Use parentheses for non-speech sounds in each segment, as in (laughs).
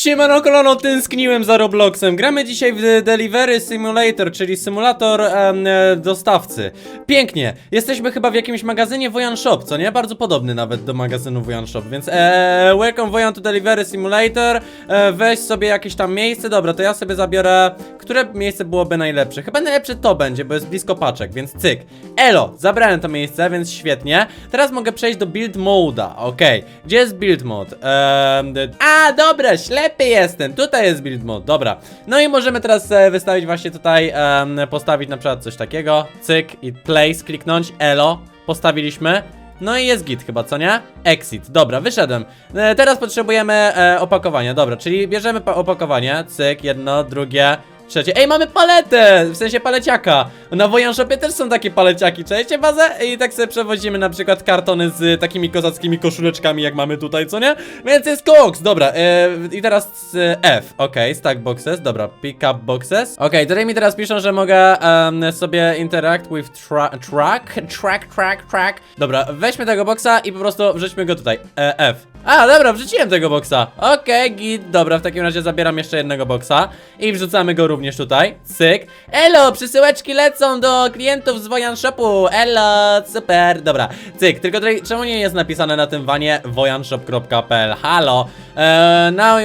Siemano kolano, tęskniłem za Robloxem. Gramy dzisiaj w Delivery Simulator, czyli symulator em, e, dostawcy. Pięknie. Jesteśmy chyba w jakimś magazynie Wojan Shop, co nie? Bardzo podobny nawet do magazynu Wojan Shop, więc e, welcome Wojan to Delivery Simulator. E, weź sobie jakieś tam miejsce. Dobra, to ja sobie zabiorę, które miejsce byłoby najlepsze. Chyba najlepsze to będzie, bo jest blisko paczek, więc cyk. Elo, zabrałem to miejsce, więc świetnie. Teraz mogę przejść do build moda. Okej, gdzie jest build mode? D- a, dobra, ślepy jestem. Tutaj jest build mode, dobra. No i możemy teraz e, wystawić właśnie tutaj, postawić na przykład coś takiego. Cyk i place, kliknąć. Elo, postawiliśmy. No i jest git chyba, co nie? Exit, dobra, wyszedłem. E, teraz potrzebujemy e, opakowania, dobra, czyli bierzemy pa- opakowanie. Cyk, jedno, drugie. Trzecie. Ej, mamy paletę! W sensie paleciaka. Na Wojan Shopie też są takie paleciaki. Czajcie bazę? I tak sobie przewozimy na przykład kartony z takimi kozackimi koszuleczkami, jak mamy tutaj, co nie? Więc jest koks. Dobra, e, i teraz e, F. Okej, stack boxes. Dobra, pick up boxes. Okej, tutaj mi teraz piszą, że mogę em, sobie interact with tra track. Track, track, track. Dobra, weźmy tego boxa i po prostu wrzućmy go tutaj. E, F. A, dobra, wrzuciłem tego boxa. Okej, git. Dobra, w takim razie zabieram jeszcze jednego boxa i wrzucamy go również tutaj. Cyk. Elo, przesyłeczki lecą do klientów z Wojan Shopu. Elo, super. Dobra, cyk. Tylko tutaj, czemu nie jest napisane na tym wanie wojanshop.pl? Halo. Eee, now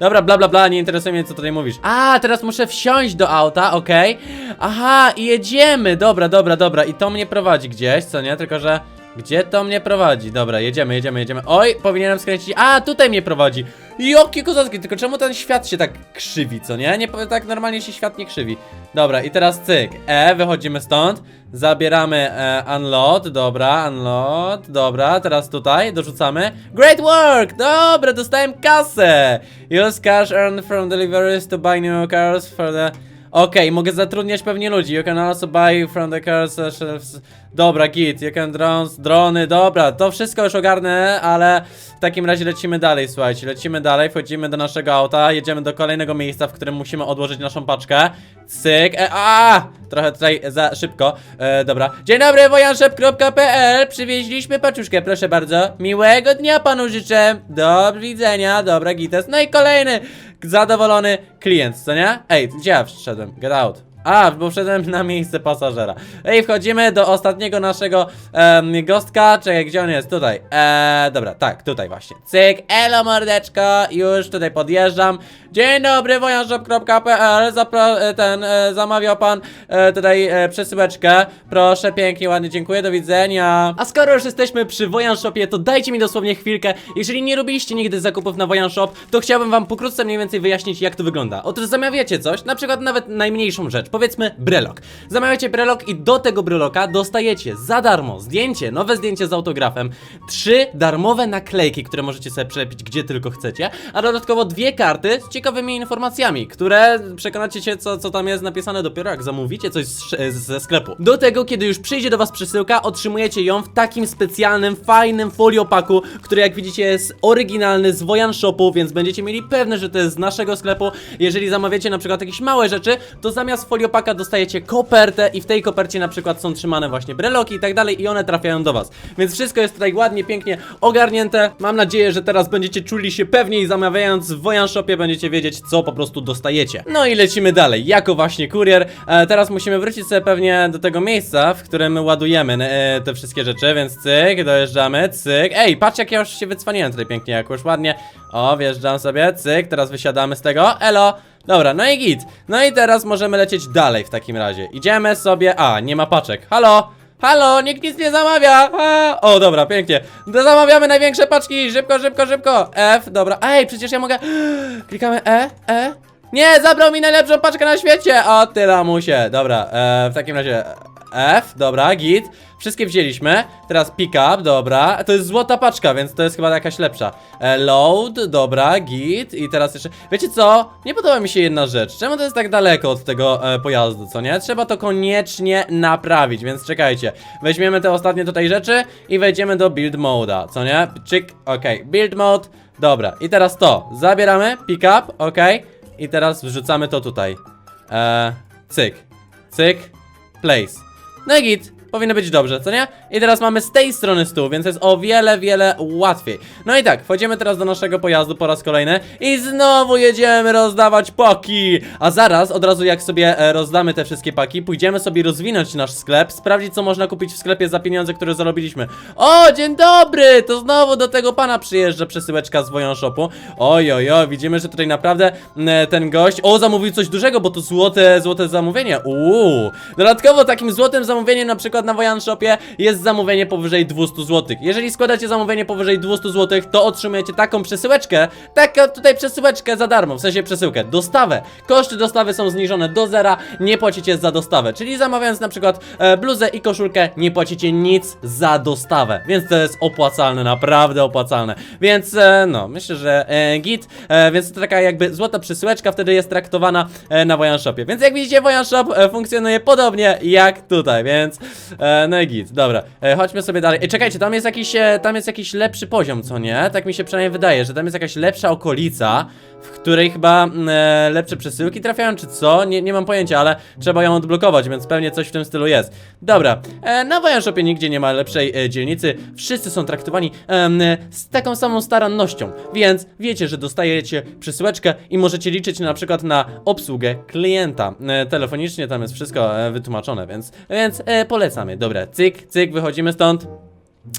Dobra, bla bla bla, nie interesuje mnie co tutaj mówisz. A, teraz muszę wsiąść do auta, okej. Aha, jedziemy. Dobra, dobra, dobra. I to mnie prowadzi gdzieś, co nie? Tylko, że gdzie to mnie prowadzi? Dobra, jedziemy, jedziemy, jedziemy. Oj, powinienem skręcić. A, tutaj mnie prowadzi. Joki kozacki, tylko czemu ten świat się tak krzywi, co nie? Nie, tak normalnie się świat nie krzywi. Dobra, i teraz cyk. E, wychodzimy stąd. Zabieramy e, unload, dobra, unload, dobra, teraz tutaj dorzucamy. Great work! Dobra, dostałem kasę! Use cash earned from deliveries to buy new cars for the... Okej, mogę zatrudniać pewnie ludzi. You can also buy from the cars. uh. Dobra, git. You can drones, drony, dobra, to wszystko już ogarnę, ale w takim razie lecimy dalej, słuchajcie. Lecimy dalej, wchodzimy do naszego auta, jedziemy do kolejnego miejsca, w którym musimy odłożyć naszą paczkę. Cyk, e, a, trochę tutaj za szybko. E, dobra. Dzień dobry, wojanshop.pl. Przywieźliśmy paczuszkę, proszę bardzo. Miłego dnia panu życzę. Do widzenia, dobra, gites. No i kolejny zadowolony klient, co nie? Ej, gdzie ja wszedłem? Get out. A, bo wszedłem na miejsce pasażera. Ej, wchodzimy do ostatniego naszego em, gostka. Czekaj, gdzie on jest? Tutaj. Eee, dobra, tak, tutaj właśnie. Cyk, elo mordeczko, już tutaj podjeżdżam. Dzień dobry, wojanshop.pl. Zapra- e, ten, e, zamawiał pan e, tutaj e, przesyłeczkę. Proszę, pięknie, ładnie, dziękuję, do widzenia. A skoro już jesteśmy przy Wojan Shopie, to dajcie mi dosłownie chwilkę. Jeżeli nie robiliście nigdy zakupów na Wojan Shop, to chciałbym wam pokrótce mniej więcej wyjaśnić, jak to wygląda. Otóż zamawiacie coś, na przykład nawet najmniejszą rzecz, powiedzmy brelok. Zamawiacie brelok i do tego breloka dostajecie za darmo zdjęcie, nowe zdjęcie z autografem, trzy darmowe naklejki, które możecie sobie przepić gdzie tylko chcecie, a dodatkowo dwie karty z ciekawymi informacjami, które przekonacie się, co, co tam jest napisane dopiero jak zamówicie coś z, ze sklepu. Do tego, kiedy już przyjdzie do was przesyłka, otrzymujecie ją w takim specjalnym, fajnym foliopaku, który jak widzicie jest oryginalny z Wojan Shopu, więc będziecie mieli pewne, że to jest z naszego sklepu. Jeżeli zamawiacie na przykład jakieś małe rzeczy, to zamiast foliopaka dostajecie kopertę i w tej kopercie na przykład są trzymane właśnie breloki i tak dalej i one trafiają do was. Więc wszystko jest tutaj ładnie, pięknie ogarnięte. Mam nadzieję, że teraz będziecie czuli się pewniej zamawiając w Wojan Shopie, będziecie wiedzieć co po prostu dostajecie. No i lecimy dalej, jako właśnie kurier. E, teraz musimy wrócić sobie pewnie do tego miejsca, w którym ładujemy e, te wszystkie rzeczy, więc cyk, dojeżdżamy, cyk. Ej, patrz jak ja już się wycwaniłem tutaj pięknie, jakoś ładnie. O, wjeżdżam sobie, cyk, teraz wysiadamy z tego, elo. Dobra, no i git. No i teraz możemy lecieć dalej w takim razie. Idziemy sobie. A, nie ma paczek. Halo? Halo, nikt nic nie zamawia! A, o, dobra, pięknie. Do- Zamawiamy największe paczki! Szybko, szybko, szybko! F, dobra. Ej, przecież ja mogę. (gasps) Klikamy E, E. Nie, zabrał mi najlepszą paczkę na świecie! O, ty lamusie. Dobra, e, w takim razie F, dobra, git. Wszystkie wzięliśmy. Teraz pick up, dobra. To jest złota paczka, więc to jest chyba jakaś lepsza. E, load, dobra, git. I teraz jeszcze. Wiecie co? Nie podoba mi się jedna rzecz. Czemu to jest tak daleko od tego e, pojazdu, co nie? Trzeba to koniecznie naprawić, więc czekajcie. Weźmiemy te ostatnie tutaj rzeczy i wejdziemy do build moda, co nie? Czyk, okej. Build mode, dobra. I teraz to. Zabieramy, pick up, okej. I teraz wrzucamy to tutaj. E, cyk, cyk, place. No i git. Powinno być dobrze, co nie? I teraz mamy z tej strony stół, więc jest o wiele, wiele łatwiej. No i tak, wchodzimy teraz do naszego pojazdu po raz kolejny i znowu jedziemy rozdawać paki. A zaraz, od razu jak sobie e, rozdamy te wszystkie paki, pójdziemy sobie rozwinąć nasz sklep, sprawdzić co można kupić w sklepie za pieniądze, które zarobiliśmy. O, dzień dobry! To znowu do tego pana przyjeżdża przesyłeczka z Wojan Shopu. Oj, oj, oj, widzimy, że tutaj naprawdę mm, ten gość, o, zamówił coś dużego, bo to złote, złote zamówienie. Uuu. Dodatkowo takim złotym zamówieniem na przykład na Wojan Shopie jest zamówienie powyżej 200 zł. Jeżeli składacie zamówienie powyżej 200 zł, to otrzymujecie taką przesyłeczkę, taką tutaj przesyłeczkę za darmo, w sensie przesyłkę, dostawę. Koszty dostawy są zniżone do zera, nie płacicie za dostawę. Czyli zamawiając na przykład e, bluzę i koszulkę, nie płacicie nic za dostawę. Więc to jest opłacalne, naprawdę opłacalne. Więc e, no, myślę, że e, git, e, więc to taka jakby złota przesyłeczka wtedy jest traktowana e, na Wojan Shopie. Więc jak widzicie, Wojan Shop e, funkcjonuje podobnie jak tutaj, więc e, no i git, dobra. E, chodźmy sobie dalej. E, czekajcie, tam jest jakiś, e, tam jest jakiś lepszy poziom, co nie? Tak mi się przynajmniej wydaje, że tam jest jakaś lepsza okolica, w której chyba mm, e, lepsze przesyłki trafiają, czy co? Nie, nie mam pojęcia, ale trzeba ją odblokować, więc pewnie coś w tym stylu jest. Dobra, e, na Wojan Shopie nigdzie nie ma lepszej e, dzielnicy. Wszyscy są traktowani e, z taką samą starannością, więc wiecie, że dostajecie przesyłeczkę i możecie liczyć na przykład na obsługę klienta. E, telefonicznie tam jest wszystko e, wytłumaczone, więc, więc e, polecamy. Dobra, cyk, cyk, wychodzimy stąd.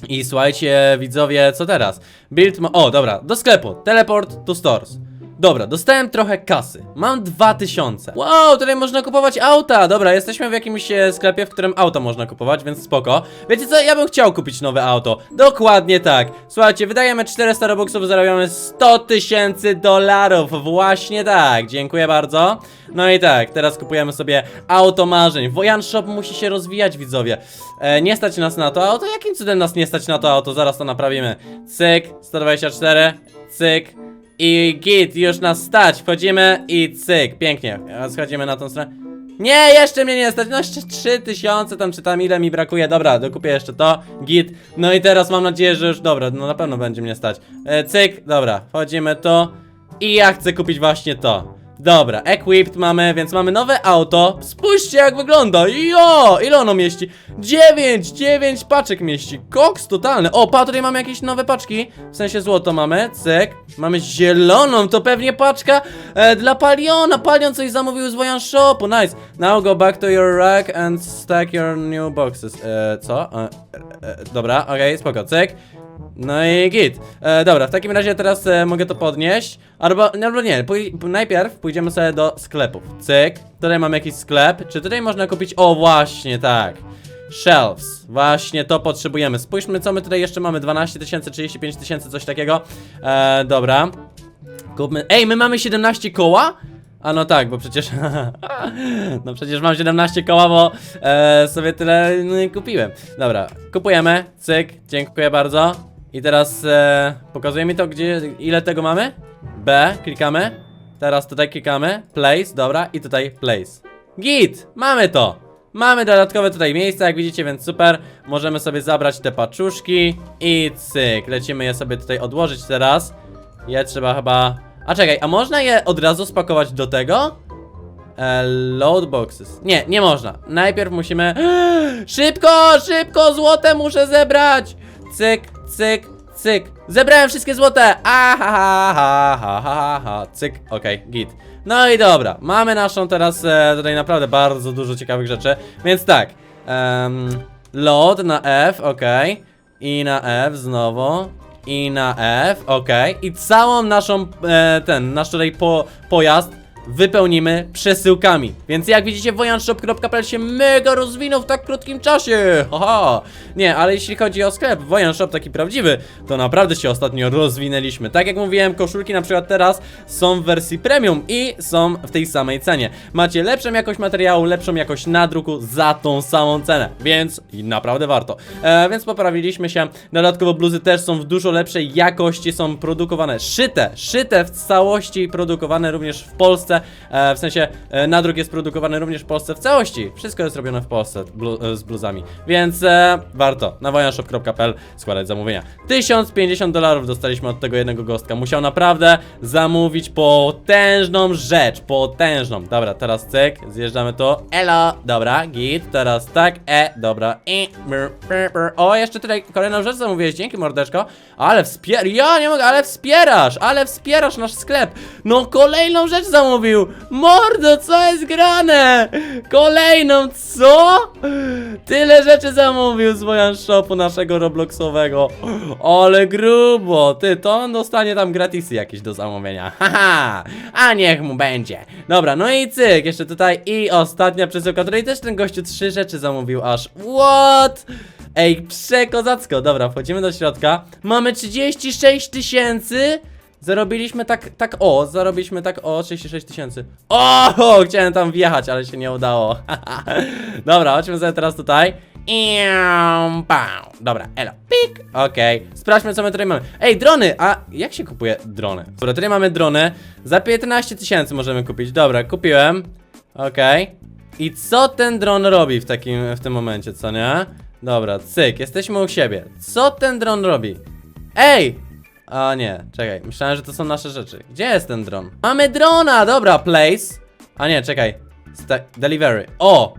I słuchajcie, widzowie, co teraz? Build. O, dobra, do sklepu. Teleport to stores. Dobra, dostałem trochę kasy. Mam 2000. Wow, tutaj można kupować auta. Dobra, jesteśmy w jakimś e, sklepie, w którym auto można kupować, więc spoko. Wiecie co? Ja bym chciał kupić nowe auto. Dokładnie tak. Słuchajcie, wydajemy 400 robuxów, zarabiamy 100 tysięcy dolarów. Właśnie tak. Dziękuję bardzo. No i tak, teraz kupujemy sobie auto marzeń. Wojan Shop musi się rozwijać, widzowie. E, nie stać nas na to auto? Jakim cudem nas nie stać na to auto? Zaraz to naprawimy. Cyk, 124, cyk. I git, już nas stać. Wchodzimy i cyk, pięknie. Schodzimy na tą stronę. Nie, jeszcze mnie nie stać. No jeszcze 3000 tam czy tam ile mi brakuje. Dobra, dokupię jeszcze to. Git. No i teraz mam nadzieję, że już dobra, no na pewno będzie mnie stać. E, cyk, dobra, wchodzimy to. I ja chcę kupić właśnie to. Dobra, equipped mamy, więc mamy nowe auto. Spójrzcie jak wygląda. Jo, ile ono mieści? 9, 9 paczek mieści. Koks totalny. O, pa, tutaj mamy jakieś nowe paczki. W sensie złoto mamy. Cyk. Mamy zieloną, to pewnie paczka e, dla Paliona. Palion coś zamówił z Wojan Shopu. Nice. Now go back to your rack and stack your new boxes. E, co? E, e, dobra, okej, spoko, cyk. No i git. E, dobra, w takim razie teraz e, mogę to podnieść. Albo, no, albo nie, pój najpierw pójdziemy sobie do sklepów. Cyk. Tutaj mamy jakiś sklep. Czy tutaj można kupić? O, właśnie, tak. Shelves. Właśnie to potrzebujemy. Spójrzmy, co my tutaj jeszcze mamy. 12 tysięcy, 35 tysięcy, coś takiego. E, dobra. Kupmy. Ej, my mamy 17 koła? A no tak, bo przecież. (laughs) no przecież mam 17 koła, bo e, sobie tyle no, kupiłem. Dobra, kupujemy. Cyk, dziękuję bardzo. I teraz e, pokazuje mi to, gdzie, ile tego mamy? B, klikamy. Teraz tutaj klikamy. Place, dobra. I tutaj place. Git! Mamy to! Mamy dodatkowe tutaj miejsca, jak widzicie, więc super. Możemy sobie zabrać te paczuszki i cyk. Lecimy je sobie tutaj odłożyć teraz. Je trzeba chyba... A czekaj, a można je od razu spakować do tego? E, load boxes. Nie, nie można. Najpierw musimy... (gasps) Szybko, szybko, złote muszę zebrać! Cyk, cyk, cyk. Zebrałem wszystkie złote! A ha ha ha ha ha Cyk, okej, git. No i dobra, mamy naszą teraz e, tutaj naprawdę bardzo dużo ciekawych rzeczy. Więc tak, em, load na F, okej. I na F znowu. I na F, okej. I całą naszą, e, ten, nasz tutaj po, pojazd wypełnimy przesyłkami. Więc jak widzicie, wojanshop.pl się mega rozwinął w tak krótkim czasie. Haha. Nie, ale jeśli chodzi o sklep, Wojanshop taki prawdziwy, to naprawdę się ostatnio rozwinęliśmy. Tak jak mówiłem, koszulki na przykład teraz są w wersji premium i są w tej samej cenie. Macie lepszą jakość materiału, lepszą jakość nadruku za tą samą cenę, więc naprawdę warto. E, więc poprawiliśmy się. Dodatkowo bluzy też są w dużo lepszej jakości, są produkowane szyte, szyte w całości, produkowane również w Polsce. Polsce, e, w sensie e, nadruk jest produkowany również w Polsce w całości. Wszystko jest robione w Polsce blu, e, z bluzami, więc warto na wojanshop.pl składać zamówienia. 1050 dolarów dostaliśmy od tego jednego gostka. Musiał naprawdę zamówić potężną rzecz, potężną. Dobra, teraz cyk, zjeżdżamy to. Elo, dobra, git, teraz tak, e, dobra. I, brr, brr, brr. O, jeszcze tutaj kolejną rzecz zamówiłeś, dzięki mordeczko. Ale wspier... Ja nie mogę, ale wspierasz, ale wspierasz nasz sklep. No, kolejną rzecz Mordo, co jest grane? Kolejną, co? Tyle rzeczy zamówił z Wojan Shopu naszego Robloxowego. Ale grubo, ty, to on dostanie tam gratisy jakieś do zamówienia. (laughs) Haha, a niech mu będzie. Dobra, no i cyk, jeszcze tutaj i ostatnia przesyłka, której też ten gościu trzy rzeczy zamówił aż. What? Ej, przekozacko. Dobra, wchodzimy do środka. Mamy 36 tysięcy. Zarobiliśmy tak, tak o, zarobiliśmy tak o 36 tysięcy. O, chciałem tam wjechać, ale się nie udało. (laughs) Dobra, chodźmy sobie teraz tutaj. Dobra, elo, pik, okej. Sprawdźmy, co my tutaj mamy. Ej, drony, a jak się kupuje drony? Dobra, tutaj mamy drony. Za 15 tysięcy możemy kupić. Dobra, kupiłem. Okej. I co ten dron robi w takim, w tym momencie, co nie? Dobra, cyk, jesteśmy u siebie. Co ten dron robi? Ej! A nie, czekaj, myślałem, że to są nasze rzeczy. Gdzie jest ten dron? Mamy drona, dobra, place. A nie, czekaj. Sta delivery. O!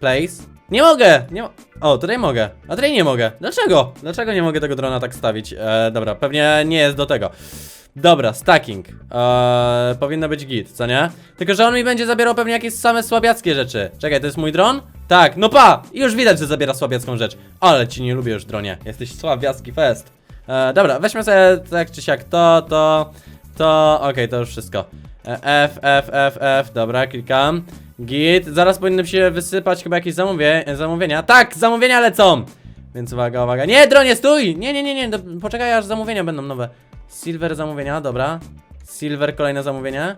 Place. Nie mogę! Nie mo o, tutaj mogę. A tutaj nie mogę. Dlaczego? Dlaczego nie mogę tego drona tak stawić? E, dobra, pewnie nie jest do tego. Dobra, stacking. Eee, powinno być git, co nie? Tylko, że on mi będzie zabierał pewnie jakieś same słabiackie rzeczy. Czekaj, to jest mój dron? Tak, no pa! Już widać, że zabiera słabiacką rzecz. Ale ci nie lubię już, dronie. Jesteś słabiacki fest. Eee, dobra, weźmy sobie tak czy siak to, to, to. Okej, to już wszystko. E, F, F, F, F, dobra, klikam. Git, zaraz powinny się wysypać chyba jakieś zamówie, zamówienia. Tak, zamówienia lecą! Więc uwaga, uwaga. Nie, dronie, stój! Nie, nie, nie, nie, do, poczekaj aż zamówienia będą nowe. Silver zamówienia, dobra. Silver kolejne zamówienie.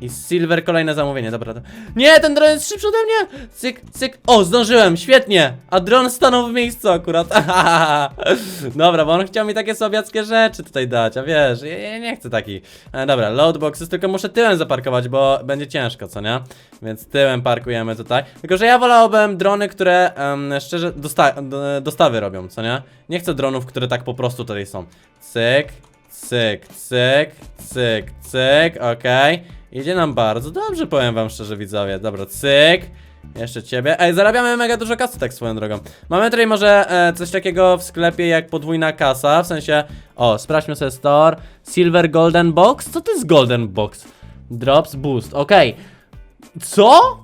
I Silver kolejne zamówienie, dobra. To... Nie, ten dron jest szybszy ode mnie! Cyk, cyk. O, zdążyłem, świetnie! A dron stanął w miejscu akurat. (laughs) dobra, bo on chciał mi takie sowieckie rzeczy tutaj dać, a wiesz, ja, ja nie chcę takich. E, dobra, loadboxes, tylko muszę tyłem zaparkować, bo będzie ciężko, co nie? Więc tyłem parkujemy tutaj. Tylko, że ja wolałbym drony, które em, szczerze dosta do- dostawy robią, co nie? Nie chcę dronów, które tak po prostu tutaj są. Cyk, cyk, cyk, cyk, cyk, okej. Idzie nam bardzo dobrze, powiem wam szczerze, widzowie. Dobra, cyk. Jeszcze ciebie. Ej, zarabiamy mega dużo kasy, tak swoją drogą. Mamy tutaj może e, coś takiego w sklepie jak podwójna kasa, w sensie... O, sprawdźmy sobie store. Silver Golden Box? Co to jest Golden Box? Drops Boost, okej. Co?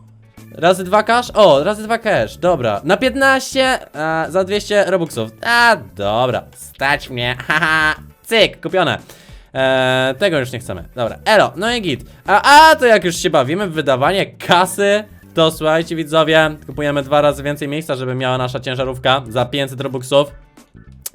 Razy dwa cash? O, razy dwa cash, dobra. Na 15 e, za 200 robuxów. A, dobra. Stać mnie, (laughs) haha. Cyk, kupione. E, tego już nie chcemy. Dobra, elo, no i git. A, a, to jak już się bawimy w wydawanie kasy, to słuchajcie widzowie, kupujemy dwa razy więcej miejsca, żeby miała nasza ciężarówka za 500 robuxów.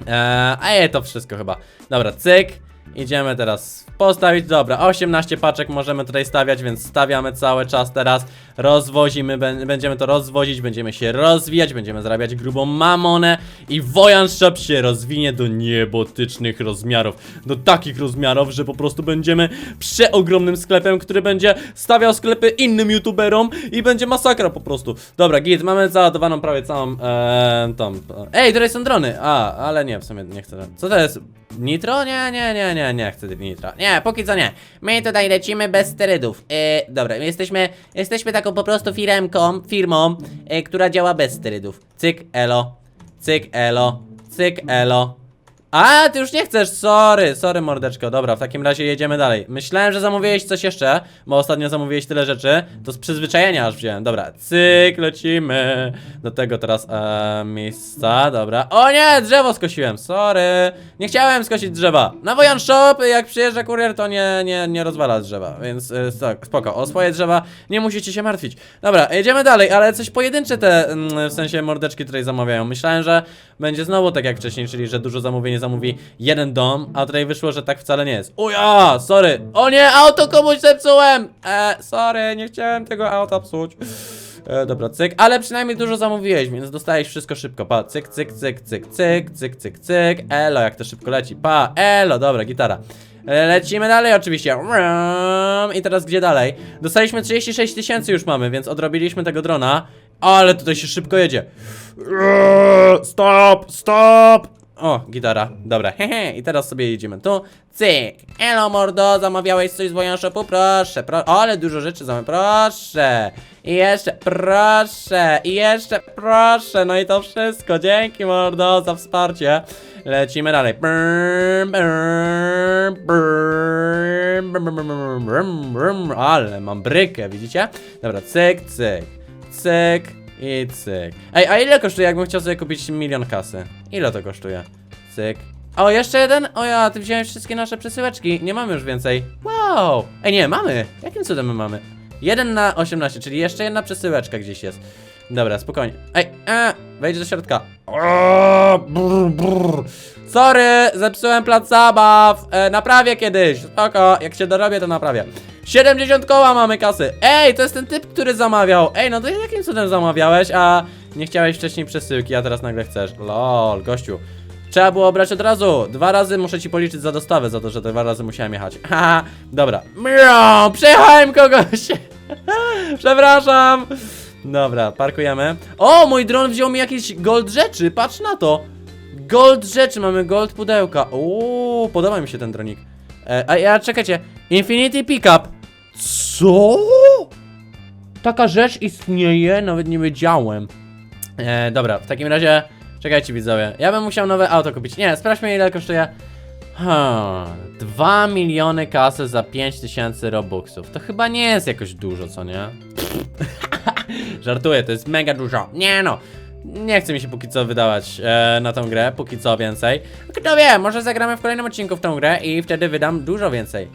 Eee, a je to wszystko chyba. Dobra, cyk. Idziemy teraz postawić. Dobra, 18 paczek możemy tutaj stawiać, więc stawiamy cały czas teraz. Rozwozimy, bę- będziemy to rozwozić, będziemy się rozwijać, będziemy zarabiać grubą mamonę i Wojan Shop się rozwinie do niebotycznych rozmiarów. Do takich rozmiarów, że po prostu będziemy przeogromnym sklepem, który będzie stawiał sklepy innym youtuberom i będzie masakra po prostu. Dobra, git, mamy załadowaną prawie całą e, tą. Ej, tutaj są drony. A, ale nie, w sumie nie chcę. Co to jest? Nitro? Nie, nie, nie, nie, nie chcę nitro. Nie, póki co nie. My tutaj lecimy bez sterydów. E, dobra, my jesteśmy, jesteśmy taką po prostu firmką, firmą, e, która działa bez sterydów. Cyk, elo. Cyk, elo. Cyk, elo. A, ty już nie chcesz, sorry, sorry mordeczko, dobra, w takim razie jedziemy dalej. Myślałem, że zamówiłeś coś jeszcze, bo ostatnio zamówiłeś tyle rzeczy. To z przyzwyczajenia aż wziąłem, dobra, cyk, lecimy Do tego teraz, e, miejsca, dobra. O nie, drzewo skosiłem, sorry. Nie chciałem skosić drzewa. Na Wojan Shop, jak przyjeżdża kurier, to nie, nie, nie rozwala drzewa Więc, e, tak, spoko, o swoje drzewa nie musicie się martwić. Dobra, jedziemy dalej, ale coś pojedyncze te, mm, w sensie mordeczki tutaj zamawiają. Myślałem, że będzie znowu tak jak wcześniej, czyli że dużo zamówień zamówi jeden dom, a tutaj wyszło, że tak wcale nie jest. O ja, sorry. O nie, auto komuś zepsułem. E, sorry, nie chciałem tego auta psuć. E, dobra, cyk, ale przynajmniej dużo zamówiłeś, więc dostajesz wszystko szybko. Pa, cyk, cyk, cyk, cyk, cyk, cyk, cyk, cyk. Elo, jak to szybko leci. Pa, elo, dobra, gitara. E, Lecimy dalej oczywiście. I teraz gdzie dalej? Dostaliśmy 36 tysięcy już mamy, więc odrobiliśmy tego drona. Ale tutaj się szybko jedzie. Eee, Stop, stop! O, gitara, dobra, (laughs) hehe, i teraz sobie jedziemy. Tu, cyk, elo mordo, zamawiałeś coś z Wojan Shopu, proszę, pro... ale dużo rzeczy zamawiam, proszę, i jeszcze, proszę, i jeszcze, proszę, no i to wszystko, dzięki mordo za wsparcie, lecimy dalej, brrm, brrm. ale mam brykę, widzicie? Dobra, cyk, cyk, cyk, i cyk. Ej, a ile kosztuje, jakbym chciał sobie kupić milion kasy? Ile to kosztuje? Cyk. O, jeszcze jeden? O ja, ty wziąłeś wszystkie nasze przesyłeczki. Nie mamy już więcej. Wow! Ej, nie, mamy. Jakim cudem my mamy? 1 na 18, czyli jeszcze jedna przesyłeczka gdzieś jest. Dobra, spokojnie. Ej, e, wejdź do środka. O, brr, brr. Sorry, zepsułem plac zabaw. E, naprawię kiedyś. Spoko, jak się dorobię, to naprawię. 70 koła mamy kasy. Ej, to jest ten typ, który zamawiał. Ej, no to jakim cudem zamawiałeś, a nie chciałeś wcześniej przesyłki, a teraz nagle chcesz. Lol, gościu. Trzeba było brać od razu. Dwa razy muszę ci policzyć za dostawę, za to, że dwa razy musiałem jechać. (laughs) Haha, dobra. Miau, przejechałem kogoś. (laughs) Przepraszam. Dobra, parkujemy. O, mój dron wziął mi jakieś gold rzeczy, patrz na to. Gold rzeczy, mamy gold pudełka. Uuu, podoba mi się ten dronik. E, a ja, czekajcie, Infinity Pickup. Co? Taka rzecz istnieje? Nawet nie wiedziałem. E, dobra, w takim razie, czekajcie widzowie, ja bym musiał nowe auto kupić. Nie, sprawdźmy ile kosztuje. Hmm, 2 miliony kasy za 5000 robuxów. To chyba nie jest jakoś dużo, co nie? (laughs) Żartuję, to jest mega dużo. Nie no. Nie chce mi się póki co wydawać e, na tą grę, póki co więcej. Kto wie, może zagramy w kolejnym odcinku w tą grę i wtedy wydam dużo więcej.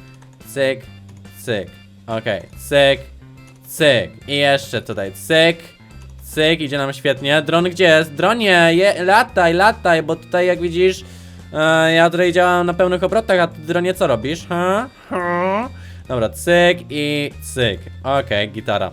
Cyk, cyk. Okej, cyk, cyk. I jeszcze tutaj cyk, cyk, idzie nam świetnie. Dron gdzie jest? Dronie, je, lataj, lataj, bo tutaj jak widzisz, e, ja tutaj działam na pełnych obrotach, a ty dronie co robisz? Ha? Ha? Dobra, cyk i cyk. Okej, gitara.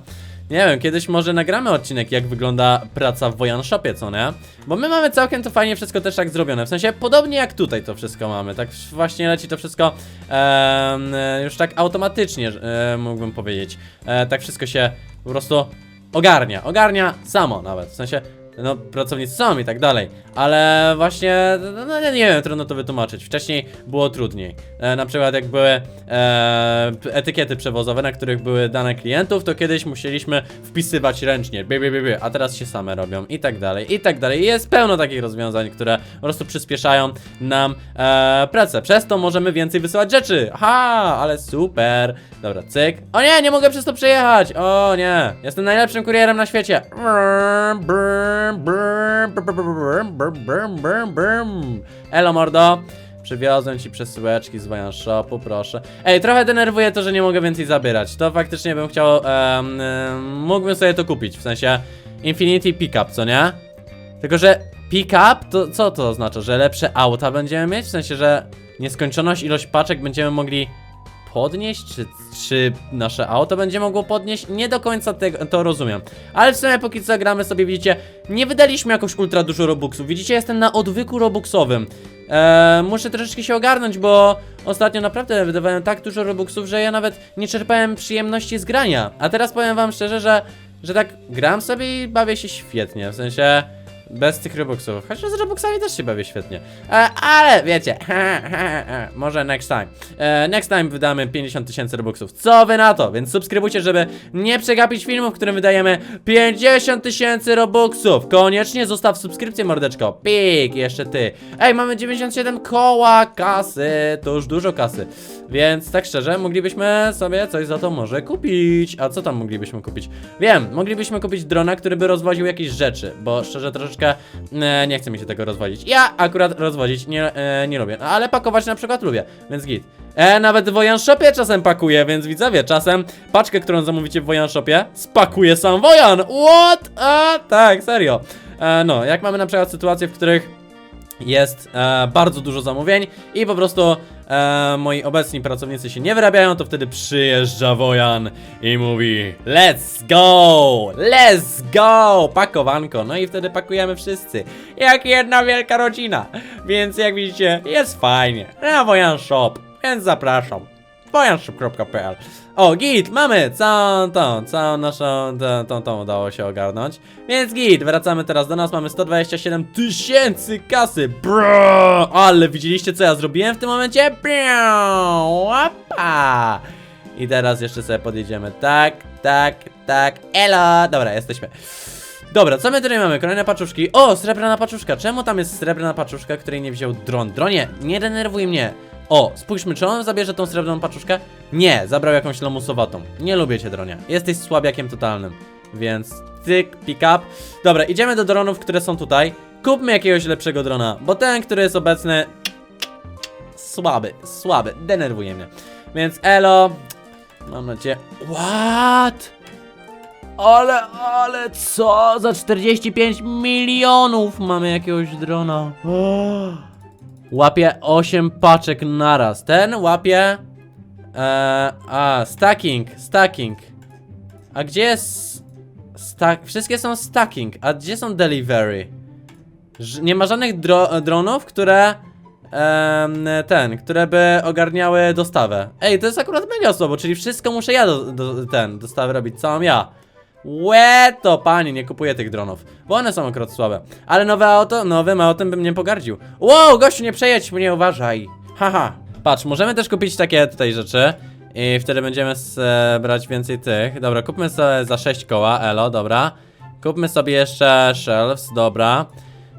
Nie wiem, kiedyś może nagramy odcinek, jak wygląda praca w Wojan Shopie, co nie? Bo my mamy całkiem to fajnie wszystko też tak zrobione. W sensie, podobnie jak tutaj to wszystko mamy. Tak właśnie leci to wszystko e, już tak automatycznie, e, mógłbym powiedzieć. E, tak wszystko się po prostu ogarnia. Ogarnia samo nawet. W sensie, no pracownicy są i tak dalej, ale właśnie, no, no nie wiem, trudno to wytłumaczyć. Wcześniej było trudniej. E, na przykład jak były e, etykiety przewozowe, na których były dane klientów, to kiedyś musieliśmy wpisywać ręcznie, by, by, by, by, a teraz się same robią i tak dalej, i tak dalej. I jest pełno takich rozwiązań, które po prostu przyspieszają nam e, pracę. Przez to możemy więcej wysyłać rzeczy. Ha, ale super. Dobra, cyk. O nie, nie mogę przez to przejechać. O nie, jestem najlepszym kurierem na świecie. Brrm, brrm, Elo mordo. Przywiozłem ci przesyłeczki z Wojan Shopu, proszę. Ej, trochę denerwuje to, że nie mogę więcej zabierać. To faktycznie bym chciał, em, mógłbym sobie to kupić, w sensie Infinity Pickup, co nie? Tylko, że pick-up, to co to oznacza? Że lepsze auta będziemy mieć? W sensie, że nieskończoność ilość paczek będziemy mogli podnieść? Czy, czy nasze auto będzie mogło podnieść? Nie do końca tego, to rozumiem. Ale w sumie póki co gramy sobie, widzicie, nie wydaliśmy jakoś ultra dużo robuxów. Widzicie, jestem na odwyku robuxowym. Eee, muszę troszeczkę się ogarnąć, bo ostatnio naprawdę wydawałem tak dużo robuxów, że ja nawet nie czerpałem przyjemności z grania. A teraz powiem wam szczerze, że, że tak gram sobie i bawię się świetnie. W sensie... Bez tych Robuxów. Chociaż z Robuxami też się bawię świetnie. E, ale wiecie, (laughs) może next time. E, next time wydamy 50 tysięcy Robuxów. Co wy na to? Więc subskrybujcie, żeby nie przegapić filmu, w którym wydajemy 50 tysięcy Robuxów. Koniecznie zostaw subskrypcję, mordeczko. Pik, jeszcze ty. Ej, mamy 97 koła kasy. To już dużo kasy. Więc tak szczerze, moglibyśmy sobie coś za to może kupić. A co tam moglibyśmy kupić? Wiem, moglibyśmy kupić drona, który by rozwoził jakieś rzeczy, bo szczerze troszeczkę e, nie chce mi się tego rozwozić. Ja akurat rozwozić nie, e, nie lubię, no, ale pakować na przykład lubię, więc git. E, nawet w Wojan Shopie czasem pakuję, więc widzowie, czasem paczkę, którą zamówicie w Wojan Shopie, spakuje sam Wojan. What? A, tak, serio. E, no, jak mamy na przykład sytuacje, w których jest e, bardzo dużo zamówień i po prostu e, moi obecni pracownicy się nie wyrabiają, to wtedy przyjeżdża Wojan i mówi Let's go! Let's go! Pakowanko. No i wtedy pakujemy wszyscy. Jak jedna wielka rodzina. Więc jak widzicie, jest fajnie. Na Wojan Shop. więc zapraszam. Wojanshop.pl O, git, mamy całą tą, całą naszą, tą, tą, tą udało się ogarnąć. Więc git, wracamy teraz do nas, mamy 127 tysięcy kasy, bro! Ale widzieliście co ja zrobiłem w tym momencie? Bro! Łapa! I teraz jeszcze sobie podjedziemy, tak, tak, tak, elo! Dobra, jesteśmy. Dobra, co my tutaj mamy? Kolejne paczuszki. O, srebrna paczuszka. Czemu tam jest srebrna paczuszka, której nie wziął dron? Dronie, nie denerwuj mnie. O, spójrzmy, czy on zabierze tą srebrną paczuszkę? Nie, zabrał jakąś lamusowatą. Nie lubię cię, dronie. Jesteś słabiakiem totalnym. Więc tyk, pick up. Dobra, idziemy do dronów, które są tutaj. Kupmy jakiegoś lepszego drona, bo ten, który jest obecny... Słaby, słaby, denerwuje mnie. Więc elo. Mam nadzieję... What? Ale, ale co? Za 45 milionów mamy jakiegoś drona. Łapie 8 paczek naraz. Ten łapie. E, a, stacking, stacking. A gdzie jest. Stack. Wszystkie są stacking. A gdzie są delivery? Ż nie ma żadnych dro dronów, które. ten, które by ogarniały dostawę. Ej, to jest akurat mega słabo, czyli wszystko muszę ja do, do, ten, dostawę robić, całą ja. Łe to panie, nie kupuję tych dronów, bo one są akurat słabe. Ale nowe auto, nowym autem bym nie pogardził. Wow, gościu, nie przejedź mnie, uważaj. Haha. Patrz, możemy też kupić takie tutaj rzeczy. I wtedy będziemy brać więcej tych. Dobra, kupmy sobie za 6 koła, elo, dobra. Kupmy sobie jeszcze shelves, dobra.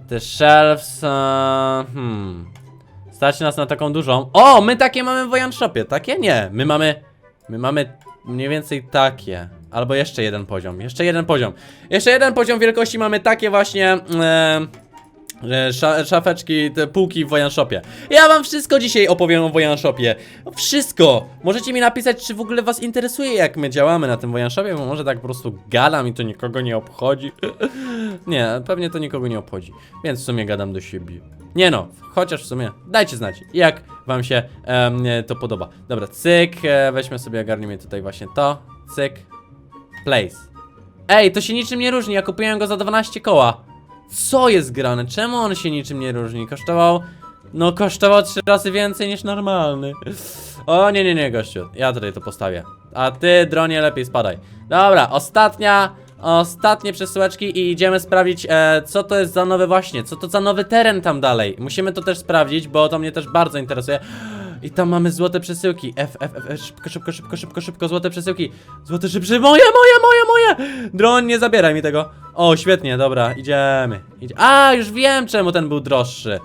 Te shelves, e, hmm. Stać nas na taką dużą. O, my takie mamy w Wojan Shopie, takie? Nie, my mamy, my mamy mniej więcej takie. Albo jeszcze jeden poziom, jeszcze jeden poziom. Jeszcze jeden poziom wielkości mamy takie właśnie... Sza, szafeczki, te półki w Wojanshopie. Ja wam wszystko dzisiaj opowiem o Wojanshopie. Wszystko! Możecie mi napisać, czy w ogóle was interesuje, jak my działamy na tym Wojanshopie, bo może tak po prostu gadam i to nikogo nie obchodzi. (laughs) nie, pewnie to nikogo nie obchodzi. Więc w sumie gadam do siebie. Nie no, chociaż w sumie dajcie znać, jak wam się to podoba. Dobra, cyk, e, weźmy sobie, ogarnijmy tutaj właśnie to. Cyk, place. Ej, to się niczym nie różni, ja kupiłem go za 12 koła. Co jest grane? Czemu on się niczym nie różni? Kosztował... No, kosztował 3 razy więcej niż normalny. O, nie, nie, nie, gościu. Ja tutaj to postawię. A ty, dronie, lepiej spadaj. Dobra, ostatnia... Ostatnie przesyłeczki i idziemy sprawdzić, e, co to jest za nowy właśnie, co to za nowy teren tam dalej. Musimy to też sprawdzić, bo to mnie też bardzo interesuje. I tam mamy złote przesyłki. F, F, F, szybko, szybko, szybko, szybko, szybko, złote przesyłki. Złote szybko, moje, moje, moje, moje! Dron, nie zabieraj mi tego. O, świetnie, dobra, idziemy. Idzie. A, już wiem, czemu ten był droższy.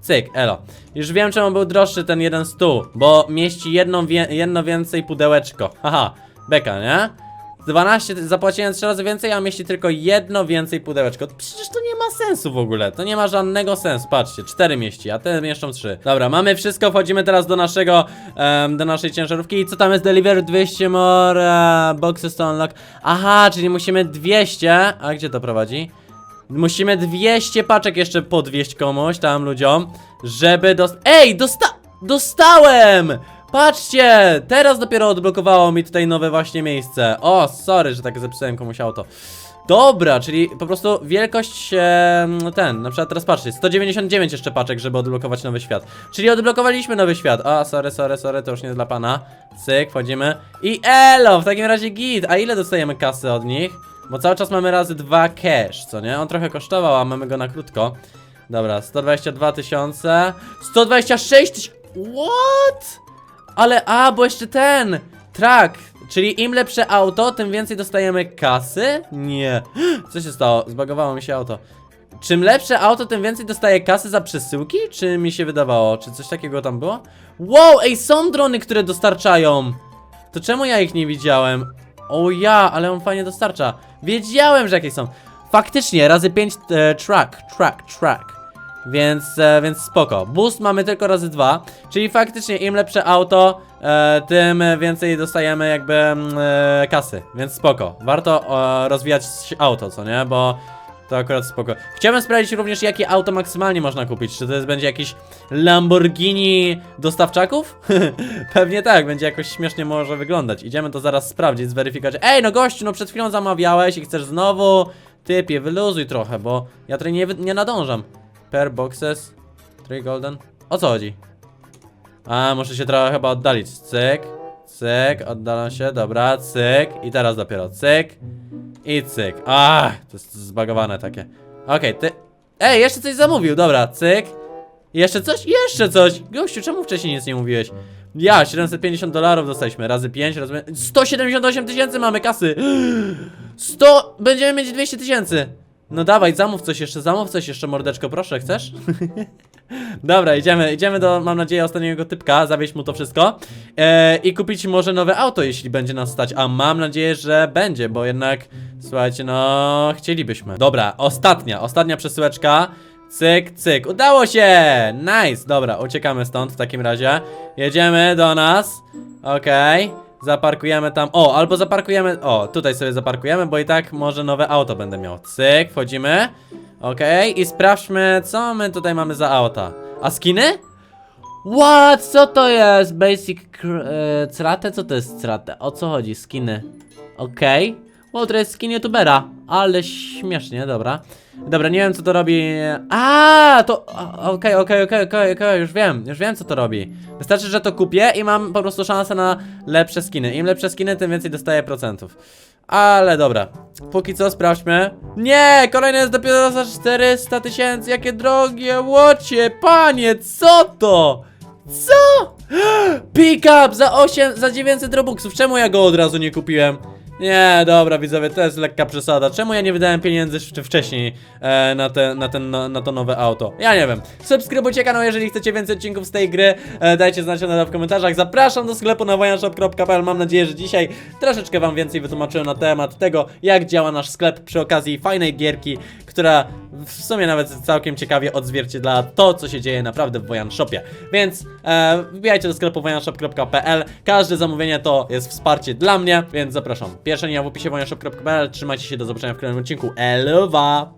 Cyk, elo. Już wiem, czemu był droższy ten jeden stół, bo mieści jedną wie jedno więcej pudełeczko. Haha, beka, nie? 12, zapłaciłem 3 razy więcej, a mieści tylko jedno więcej pudełeczko. Przecież to nie ma sensu w ogóle. To nie ma żadnego sensu. Patrzcie, 4 mieści, a te mieszczą 3. Dobra, mamy wszystko, wchodzimy teraz do naszego, em, do naszej ciężarówki. I co tam jest? Deliver 200 more boxes to unlock. Aha, czyli musimy 200. A gdzie to prowadzi? Musimy 200 paczek jeszcze podwieźć komuś, tam ludziom, żeby dost... Ej, dosta... Dostałem! Patrzcie! Teraz dopiero odblokowało mi tutaj nowe właśnie miejsce. O, sorry, że tak zepsułem komuś auto. Dobra, czyli po prostu wielkość e, ten, na przykład teraz patrzcie, 199 jeszcze paczek, żeby odblokować nowy świat. Czyli odblokowaliśmy nowy świat. A, sorry, sorry, sorry, to już nie dla pana. Cyk, wchodzimy. I elo, w takim razie git. A ile dostajemy kasy od nich? Bo cały czas mamy razy dwa cash, co nie? On trochę kosztował, a mamy go na krótko. Dobra, 122 tysiące. 126 tysięcy. What? Ale, a, bo jeszcze ten. Track. Czyli im lepsze auto, tym więcej dostajemy kasy? Nie. (gasps) Co się stało? Zbagowało mi się auto. Czym lepsze auto, tym więcej dostaje kasy za przesyłki? Czy mi się wydawało? Czy coś takiego tam było? Wow, ej, są drony, które dostarczają. To czemu ja ich nie widziałem? O ja, ale on fajnie dostarcza. Wiedziałem, że jakieś są. Faktycznie, razy 5 e, track, track, track. Więc, e, więc spoko. Boost mamy tylko razy dwa, czyli faktycznie im lepsze auto, e, tym więcej dostajemy jakby mm, e, kasy. Więc spoko. Warto e, rozwijać auto, co nie? Bo to akurat spoko. Chciałbym sprawdzić również, jakie auto maksymalnie można kupić. Czy to jest, będzie jakiś Lamborghini dostawczaków? (laughs) Pewnie tak, będzie jakoś śmiesznie może wyglądać. Idziemy to zaraz sprawdzić, zweryfikować. Ej, no gościu, no przed chwilą zamawiałeś i chcesz znowu? Typie, wyluzuj trochę, bo ja tutaj nie, nie nadążam. Per boxes, three golden. O co chodzi? A, muszę się trochę chyba oddalić. Cyk, cyk, oddalam się, dobra, cyk. I teraz dopiero cyk. I cyk. Ach, to jest zbagowane takie. Okej, ty... Ej, jeszcze coś zamówił, dobra, cyk. Jeszcze coś? Jeszcze coś! Gościu, czemu wcześniej nic nie mówiłeś? Ja, 750 dolarów dostaliśmy, razy 5, razy... 178 tysięcy mamy kasy! (gasps) 100... Będziemy mieć 200 tysięcy! No dawaj, zamów coś jeszcze, zamów coś jeszcze, mordeczko, proszę, chcesz? (laughs) Dobra, idziemy, idziemy do, mam nadzieję, ostatniego typka, zawieźć mu to wszystko e, i kupić może nowe auto, jeśli będzie nas stać, a mam nadzieję, że będzie, bo jednak, słuchajcie, no, chcielibyśmy. Dobra, ostatnia, ostatnia przesyłeczka, cyk, cyk, udało się, nice, dobra, uciekamy stąd w takim razie, jedziemy do nas, okej. Zaparkujemy tam. O, albo zaparkujemy. O, tutaj sobie zaparkujemy, bo i tak może nowe auto będę miał. Cyk, wchodzimy. Okej, i sprawdźmy, co my tutaj mamy za auta. A skiny? What? Co to jest? Basic e, crate? Co to jest crate? O co chodzi? Skiny. Okej. O, to jest skin youtubera. Ale śmiesznie, dobra. Dobra, nie wiem co to robi. A, to. Okej, okej, okej, okej, okej, już wiem, już wiem co to robi. Wystarczy, że to kupię i mam po prostu szansę na lepsze skiny. Im lepsze skiny, tym więcej dostaję procentów. Ale dobra. Póki co sprawdźmy. Nie! Kolejne jest dopiero za 400 tysięcy. Jakie drogie łocie! Panie, co to? Co? (gasps) Pick up za 8, za 900 robuxów. Czemu ja go od razu nie kupiłem? Nie, dobra, widzowie, to jest lekka przesada. Czemu ja nie wydałem pieniędzy wcześniej e, na, te, na, ten, na, na to nowe auto? Ja nie wiem. Subskrybujcie kanał, jeżeli chcecie więcej odcinków z tej gry. E, dajcie znać na dole w komentarzach. Zapraszam do sklepu na wojanshop.pl. Mam nadzieję, że dzisiaj troszeczkę wam więcej wytłumaczyłem na temat tego, jak działa nasz sklep przy okazji fajnej gierki, która w sumie nawet całkiem ciekawie odzwierciedla to, co się dzieje naprawdę w Wojan Shopie. Więc e, wbijajcie do sklepu wojanshop.pl. Każde zamówienie to jest wsparcie dla mnie, więc zapraszam. Pierwsze linia w opisie wojanshop.pl. Trzymajcie się, do zobaczenia w kolejnym odcinku. Elowa!